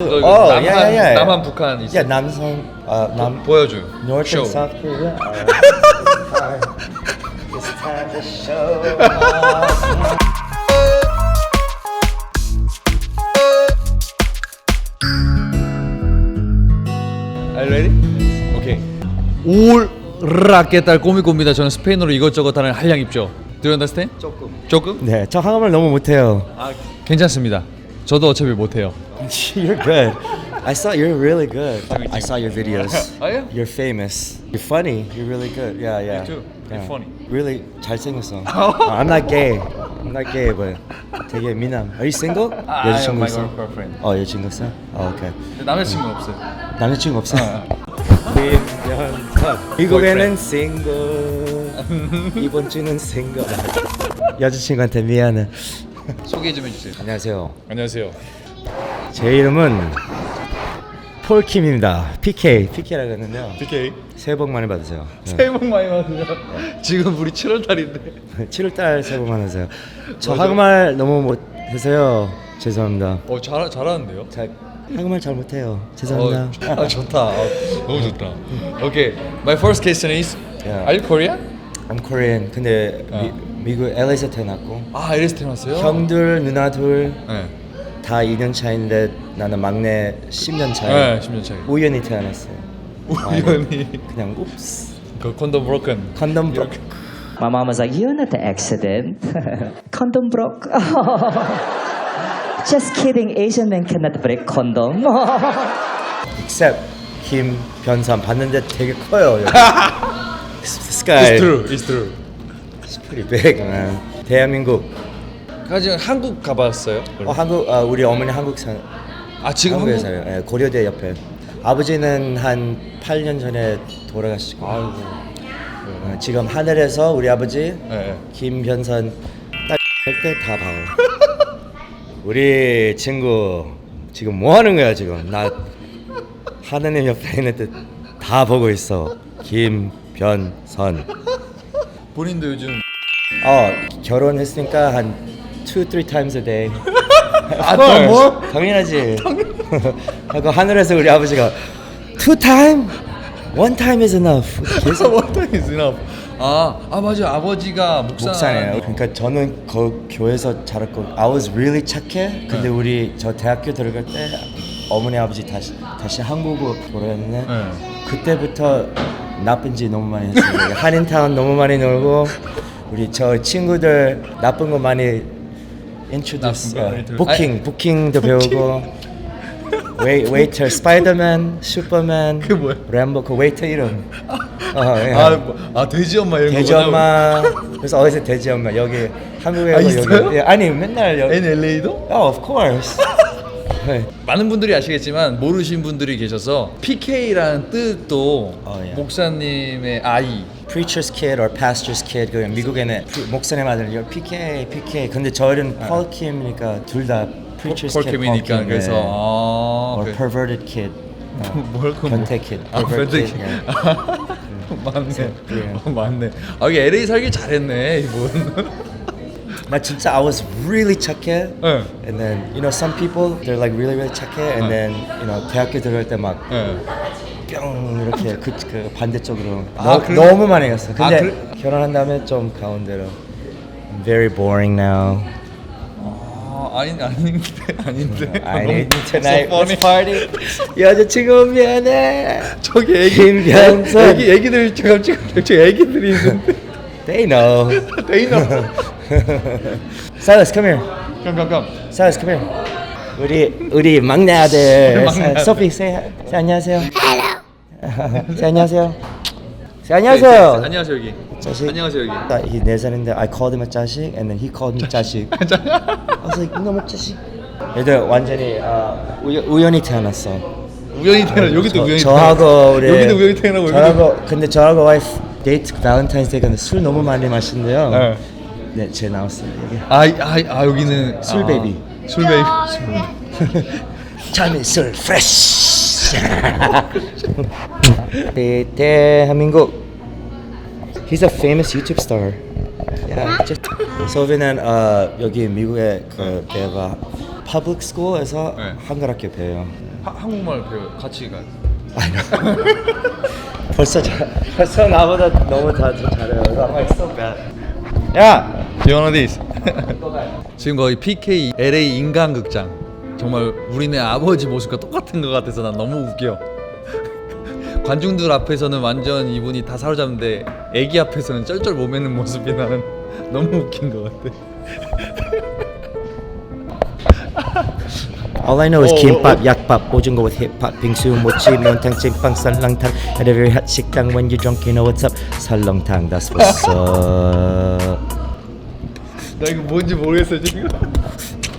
너 이거 Oh, 남한, yeah, yeah, yeah. 남한 북한 있어. Yeah, 남성, uh, nam, 보여줘요. North 쇼. and South Korea. Alright. it's time to show. Are you ready? 오케이. 올라 깨달 꼬미꼬입니다. 저는 스페인어로 이것저것 하는 한량 입죠. Do you understand? 조금. 조금? 네, 저 한국말 너무 못해요. 아, 괜찮습니다. 저도 어차피 못해요. You're good. I saw you're really good. I saw your videos. Oh, yeah? You're famous. You're funny. You're really good. Yeah, yeah. too. You're funny. Really 잘생겼어. Uh, I'm not gay. I'm not gay, but 되게 미남. Are you single? I have 여자친구 my 있어? girlfriend. 어, 여자친구 있어? 어, 오케이. 남자친구 없어요. 남자친구 없어? 김연선 미국에는 싱글 이번 주는 싱글 여자친구한테 미안해 소개 좀 해주세요. 안녕하세요 안녕하세요. 제 이름은 폴킴입니다 PK PK라고 했는데요 BK. 새해 복 많이 받으세요 네. 새해 복 많이 받으세요. 지금 우리 7월 달인데. 7월달 새해 복 많으세요 저 한국말 너무 못해서요 죄송합니다 어, 잘 잘하는데요. 잘 한국말 잘 못해요 죄송합니다 어, 아 좋다. 아, 너무 좋다. 오케이. My first question is Yeah. Are you Korean? I'm Korean 근데 미, 미국 LA에서 태어났고 아, LS 태어났어요? 형들 누나들 네. 다 2년 차인데 나는 막내 10년 차에 네, 10년 차이. 우연히 태어났어요. 우연히 그냥 уп스. 그 컨덤 브로큰. 컨덤 브로. My mom was like, "You're not the accident. condom broke." Just kidding. Asian men cannot break condom. except 김변삼 봤는데 되게 커요. 여기. This guy It's true. It's true. is pretty big. man. 대한민국. 가지 한국 가봤어요? 어, 한국 아, 우리 어머니 한국 사 아 지금 한국에 한국? 살아요. 예, 고려대 옆에. 아버지는 한 8년 전에 돌아가시고. 아이고. 어, 지금 하늘에서 우리 아버지 네. 김변선 딸때다 봐요. 우리 친구 지금 뭐 하는 거야 지금? 나 하느님 옆에 있는 데 다 보고 있어. 김변선. 본인도 요즘 어 결혼했으니까 한 two, three times a day. 아, Of course. 뭐? 당연하지. 하고 하늘에서 우리 아버지가 two time, one time is enough. 계속 원타임 is enough. 아, 아 맞아. 아버지가 목사. 목사네요. 그러니까 저는 그 교회에서 자랐고 I was really 착해. 근데 우리 저 대학교 들어갈 때 어머니 아버지 다시 다시 한국으로 돌아왔는데 네. 그때부터 나쁜 짓 너무 많이 했어요. 한인타운 너무 많이 놀고 우리 저 친구들 나쁜 거 많이 introduce 어, 들어- 부킹 부킹도 배우고 웨이 웨이터 스파이더맨 슈퍼맨 그게 뭐야? 램보 그 웨이터 이름 어, 예. 아, 뭐, 아 돼지 엄마 이런 거. 돼지 엄마 그래서 어디서 돼지 엄마 여기 한국에 아, 뭐 있어요? 여기 예, 아니 맨날 여기 NLA도? oh, of course 네. 많은 분들이 아시겠지만 모르신 분들이 계셔서 PK라는 뜻도 어, 예. 목사님의 아이. Preacher's kid or pastor's kid 그 미국에는 프- 목사님 아들 여 PK PK 근데 저희는 Paul Kim이니까 둘다 preacher's kid Paul 폴킴이니까 Kim, 그래서 네. 아, or 그래. perverted kid 뭘그 변태 kid 아, 변태 kid. 예. 맞네. 예. 어, 맞네. 아 이게 LA 살기 잘했네 이분. 나 진짜 I was really 착해 네. and then you know some people they're like really really 착해 and 네. then you know 대학교 들어갈 때막 네. 뿅 이렇게 그, 그 반대쪽으로 아, 너, 그래? 너무 많이 갔어. 근데 아, 그래? 결혼한 다음에 좀 가운데로. I'm very boring now. 아 아닌 아닌데 아닌데. I need tonight. so Let's funny. party. 여자친구 미안해. 저기 애기 김변선. 애기 애기들 지금 지금 저 애기들이 있는데. They know. 데이너. Silas, come here. 잠깐만. Silas, come here. 우리 우리 막내 아들 막내 아들. 소피 say, say 안녕하세요. Hello. Say 안녕하세요. say 안녕하세요. 안녕하세요 여기. 자식. 안녕하세요 여기. 나- He 네 살인데 I called him a 자식 and then he called me 자식. I was like 이놈의 자식. 얘들 완전히 아, 우연, 우연히 태어났어. 우연히 태어나 여기도 저, 우연히 저하고. 우리 여기도 우연히 태어나고 여기도 저하고 근데 저하고 와이프 데이트 발렌타인스데이 근데 술 너무 많이 마신대요. 네. 네, 제 나왔어요 여기. 아, 아, 아 여기는 술 아, 베이비. 술 베이비. 참이 술 프레쉬. 대, 대한민국. He's a famous YouTube star. Yeah, just 소비는 어, 여기 미국의 그 배가 public school에서 네. 한글 학교 배워요. 하, 한국말 배워 같이 가. 벌써 잘, 벌써 나보다 너무 다 잘해요. I'm like so bad. 야, Do you wanna this? 지금 거의 PK LA 인간극장. 정말 우리네 아버지 모습과 똑같은 것 같아서 난 너무 웃겨. 관중들 앞에서는 완전 이분이 다 사로잡는데 애기 앞에서는 쩔쩔 모매는 모습이 나는 너무 웃긴 것 같아. All I know is 어, kimbap, yakbap, 오징어 with hip hop, 빙수, 모치, 면탕, 찐빵, 설렁탕. At every hot 식당, when you're drunk, you know what's up. 설렁탕, that's what's up. 나 이거 뭔지 모르겠어 지금.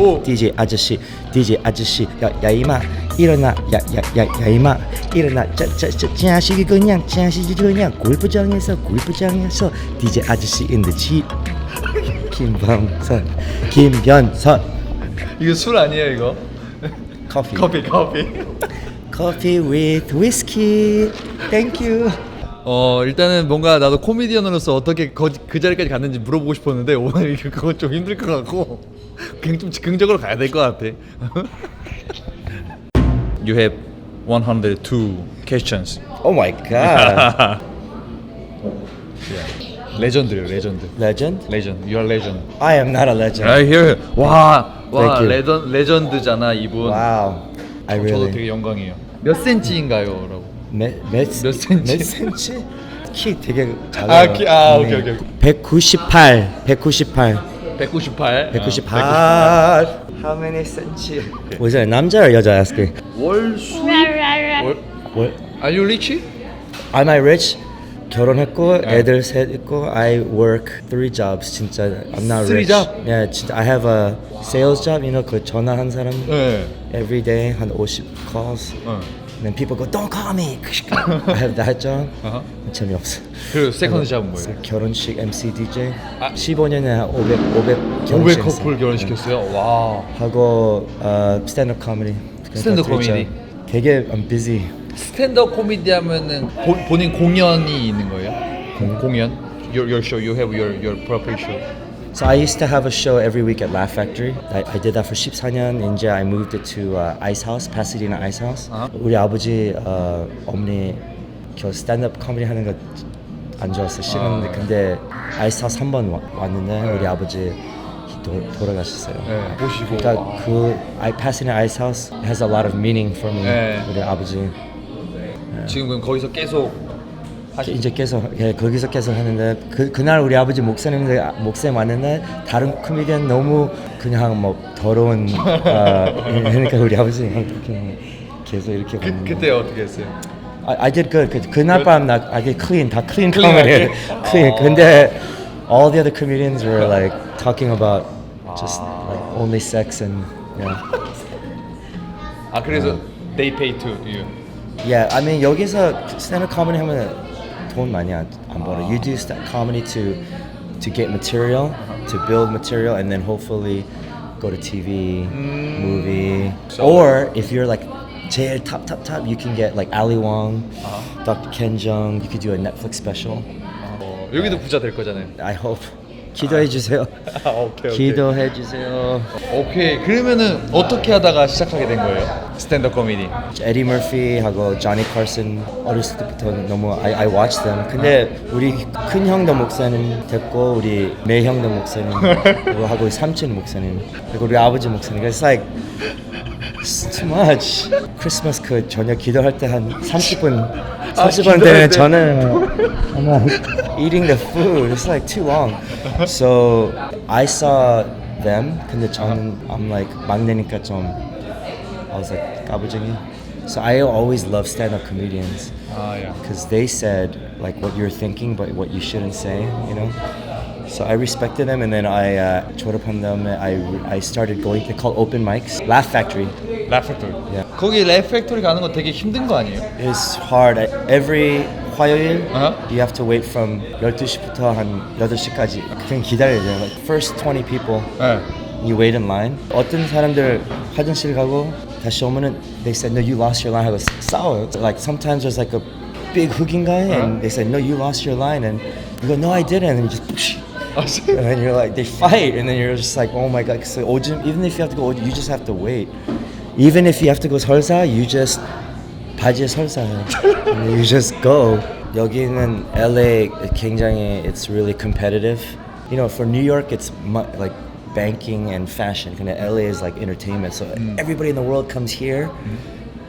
오. DJ 아저씨, DJ 아저씨, 야, 야 이마 일어나, 야, 야, 야, 야 이마 일어나, 저저저 자식이 그냥 자식이 그냥 골프장에서 골프장에서 DJ 아저씨 in the jeep. 김범선, 김변선, 이거 술 아니에요 이거? 커피, 커피 커피. 커피 with whiskey. Thank you. 어 일단은 뭔가 나도 코미디언으로서 어떻게 거, 그 자리까지 갔는지 물어보고 싶었는데 오늘 그건 좀 힘들 것 같고 그냥 좀 즉흥적으로 가야 될 것 같아. you have 102 questions. Oh my god. 레전드래요 레전드. Legend? 레전드. You are legend. I am not a legend. Right here. 와, 와 Thank you. 레전 레전드잖아 이분. Wow. I 저도 really. 되게 영광이에요. 몇 센치인가요?라고. 몇, 몇, 몇 센치? 몇 센치? 키 되게 작아요. 아, 키- 아, 오케이, 오케이. 198, 198, 198. 198. How many cm? Was it 남자 or 여자 asking? 월 수입? 월 What? Are you rich? Am I rich? 결혼했고 네. 애들 셋 있고 I work three jobs 진짜 I'm not Three rich. job? Yeah, 진짜 I have a sales job. You know 그 전화 한 사람 네. every day 한 50 calls. 어. Then people go, don't call me. I have that job. 어허. 재미없어. 그리고 세컨드 잡은 뭐예요? 결혼식 MC DJ 아. 15년에 한 500, 500 500 결혼식 커플 결혼시켰어요. 와. 하고 어, 스탠드업 코미디 스탠드업 그러니까 코미디. 되게 I'm busy 스탠드업 코미디 하면은 보, 본인 공연이 있는 거예요? 공, 공연? Your your show, you have your your proper show. So I used to have a show every week at Laugh Factory. I, I did that for 14년. 이제 I moved it to uh, Ice House, Pasadena Ice House. 아하. 우리 아버지 어, 어머니 그 스탠드업 코미디 하는 거 안 좋았어 싫었는데 아. 근데 아이스 하우스 한 번 왔는데 우리 아버지 도, 돌아가셨어요. 네, 보시고. 그러니까 그 I Pasadena Ice House has a lot of meaning for me. 네. 우리 아버지 지금 그럼 거기서 계속 하시. 이제 계속 예, 거기서 계속 하는데 그 그날 우리 아버지 목사님들 목사님 왔는데 다른 코미디언 너무 그냥 뭐 더러운 어, 그러니까 우리 아버지 그냥 계속 이렇게 그. 그때 어떻게 했어요? I, I did good. 그, 그날 밤나 I did clean 다 clean Clean comedy 할게? clean. 어. 근데 all the other comedians were like talking about just like only sex and yeah. 아 그래서 they pay to you. Yeah, I mean 여기서 stand-up comedy 하면 돈 많이 안, 안 벌어. You do stand comedy to to get material, to build material, and then hopefully go to TV, movie, So- or if you're like 제일 top top top, you can get like Ali Wong, Dr. Ken Jeong. You could do a Netflix special. 어, 여기도 부자 될 거잖아요. I hope. 기도해 주세요. 아, 오케이 기도해 주세요. 오케이. 그러면은 어떻게 하다가 시작하게 된 거예요? 스탠드업 코미디. 에디 머피하고 조니 칼슨 어렸을 때부터 너무 I, I watched them. 근데 우리 큰 형도 목사님 됐고 우리 매 형도 목사님 그리고 하고 삼촌 목사님 그리고 우리 아버지 목사님. It's like it's too much. 크리스마스 그 저녁 기도할 때 한 30분 30분 기도할 때는 때. 저는 I'm like eating the food. It's like too long. So I saw them. 근데 저는 I'm like 막내니까 좀 I was like 까부쟁이. So I always love stand-up comedians 아 야. because they said like what you're thinking but what you shouldn't say, you know. So I respected them, and then I uh, 졸업한 다음에 I I started going. They call open mics. Laugh Factory 랩 팩토리. Yeah. 거기 랩 팩토리 가는 거 되게 힘든 거 아니에요? is hard. Every 화요일 Uh-huh. you have to wait from 12시부터 한 8시까지 그냥 기다려야 돼요. Like first 20 people. 네. You wait in line. 어떤 사람들 화장실 가고 다시 오면은 they said no you lost your line 하고 싸워요. Like sometimes there's like a big 흑인 guy and they said no you lost your line and you go no I didn't and you just 아, and then you're like they fight and then you're just like oh my god so 오줌 even if you have to go you just have to wait. even if you have to go 설사, you just 바지에 설사해. And you just go. 여기는 LA 굉장히 it's really competitive. You know, for New York it's mu- like banking and fashion. 근데 LA is like entertainment. So everybody in the world comes here.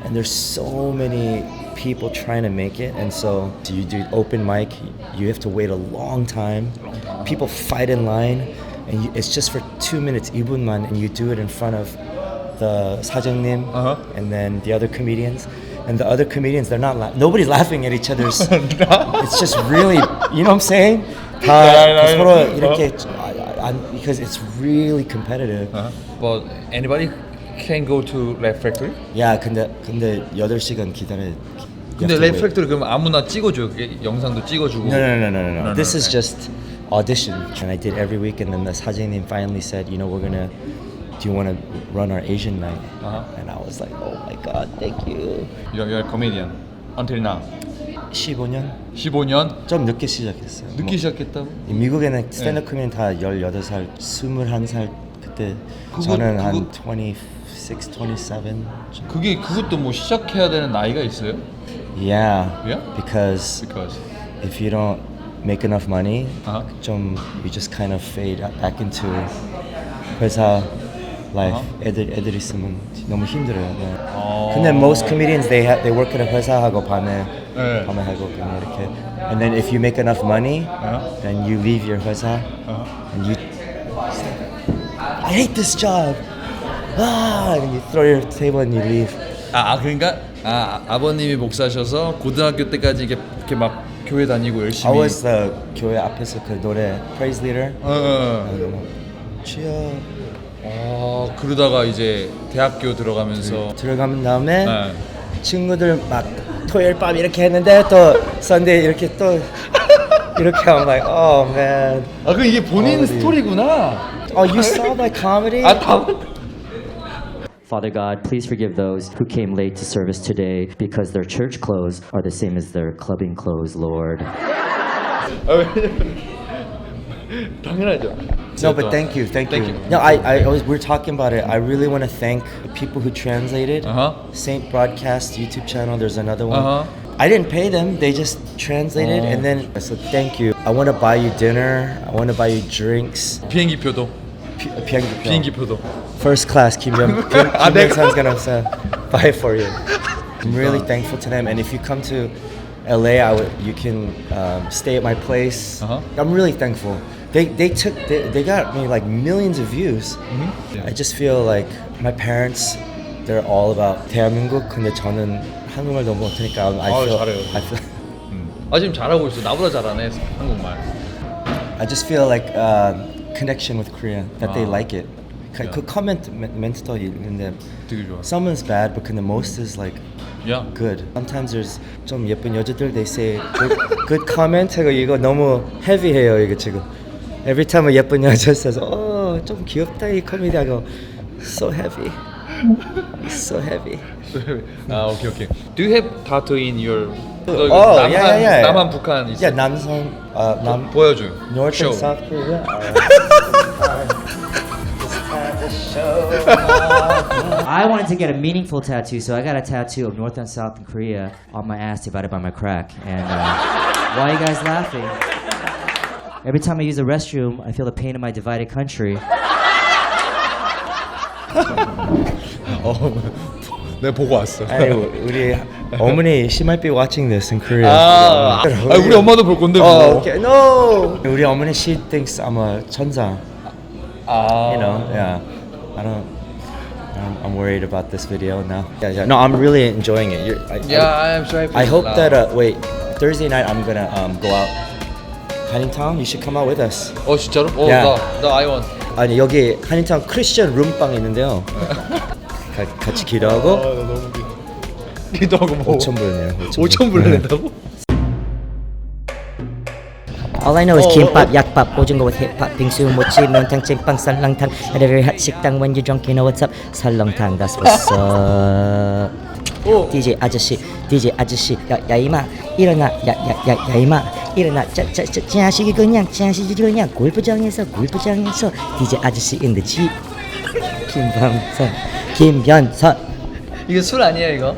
And there's so many people trying to make it, and so you do open mic. You have to wait a long time. People fight in line, and you, it's just for two minutes, ibunman, and you do it in front of the 사장님 Uh-huh. and then the other comedians. And the other comedians, they're not. La- nobody's laughing at each other's. it's just really, you know what I'm saying? 다 Yeah, I know. 서로 이렇게 아, 안- because it's really competitive. But anybody can go to Rap Factory? 야, 근데 근데 8시간 기다려. 근데 랩 팩토리 그럼 아무나 찍어줘 그 영상도 찍어주고 No, no, no, no, no, no. This is just audition, and I did every week. And then the 사장님 finally said, you know, we're gonna. Do you want to run our Asian night? Uh-huh. And I was like, oh my god, thank you. You're, you're a comedian until now 15년 15년 좀 늦게 시작했어요. 늦게 뭐, 시작했다고? 미국에는 스탠드 코미디언 다 18살, 21살 그때 그거- 저는 한 그거- 26, 27. 그게 그것도 뭐 시작해야 되는 나이가 있어요? Yeah. Yeah? Because Because if you don't make enough money, Uh-huh. 좀 you just kind of fade back into 회사 life. Uh-huh. 애들 애들 있으면 너무 힘들어요. 네. 어. 근데 most comedians they ha- they work at a 회사 하고 밤에 네. 밤에 하고 그냥 이렇게. And then if you make enough money, Uh-huh. then you leave your 회사 Uh-huh. and you. I hate this job. Table and you leave. 아, 아 그러니까 아, 아버님이 목사셔서 고등학교 때까지 이렇게, 이렇게 막 교회 다니고 열심히 was the 교회 앞에서 그 노래 praise leader. 어, 어, 어. 그래서 주여 아, 그러다가 이제 대학교 들어가면서 들어가면 다음에 네. 친구들 막 토요일 밤 이렇게 했는데 또 썬데이 이렇게 또 이렇게 하면 like oh man 아, 그 이게 본인 어, 네. 스토리구나. oh you saw my comedy 아, 다 Father God, please forgive those who came late to service today because their church clothes are the same as their clubbing clothes, Lord. 당연하죠. no but thank you thank, Thank you. you. no I, I was we're talking about it I really want to thank the people who translated Uh-huh. Saint Broadcast YouTube channel there's another one Uh-huh. I didn't pay them they just translated and then so thank you I want to buy you dinner I want to buy you drinks 비행기표도 비, 비행기 비행기표도. First class Kim Jong Kim, 아, Kim 내가? Jong-sun's gonna uh, buy it for you. I'm really thankful to them, and if you come to LA, I would you can um, stay at my place. Uh-huh. I'm really thankful. They they took they, they got me like millions of views. Yeah. I just feel like my parents they're all about 대한민국 근데 저는 한국말 너무 못하니까 I 아유, feel 잘해요. I feel 아 지금 잘하고 있어. 나보다 잘하네 한국말. I just feel like uh, connection with Korea that they 아. like it. 그- 그 comment 멘트도 있는데 되게 좋아. Someone's bad, but the most is like 야, good. Sometimes there's 좀 예쁜 여자들 they say good, good comment 하고 이거 너무 heavy해요 이거 지금. Every time a 예쁜 여자 says 어좀 귀엽다 이 코미디 하고 so heavy, so heavy. 아 오케이 오케이. Do you have tattoo in your? 너 이거 Oh 남한 yeah yeah yeah. 남한 북한 있어. Yeah 남성 uh, 남 보여줘. North Show. and South Korea. I wanted to get a meaningful tattoo, so I got a tattoo of North and South Korea on my ass divided by my crack. And uh, why are you guys laughing? Every time I use a restroom, I feel the pain in my divided country. 어, 내가 보고 왔어. 아니 우리 어머니 she might be watching this in Korea. 아, 아, 우리 엄마도 볼 건데 뭐. Oh, okay. No. 우리 어머니 she thinks I'm a 천사. 아, You know, yeah. I don't. I'm, I'm worried about this video now. Yeah, yeah. No, I'm really enjoying it. You're, I, Yeah, I am so happy. I, hope that uh, wait Thursday night I'm gonna um, go out. 한인타운, you should come out with us. 어 진짜로? 어, Yeah. 나, 나 아이원. 아니 여기 한인타운 크리스천 룸방 있는데요. 가, 같이 기도하고 나 너무 웃겨. 기도하고 뭐? 5천 불이네요. 5천 불을 낸다고? All I know is kimbap, yakbap, 오징어 with hip hop, 빙수, 모치, 면탕, 찐빵, 쌀렁탕. At every hot 식당, when you drunk, you know what's up. 설렁탕, that's what's up. DJ 아저씨, DJ 아저씨, 야, 야 이마, 일어나, 야, 야, 야, 야 이마, 일어나, 자, 자, 자, 자식이 그냥, 자식이 그냥, 골프장에서, 골프장에서, DJ 아저씨 in the jeep. 김범선, 김현선 이거 술 아니에요 이거?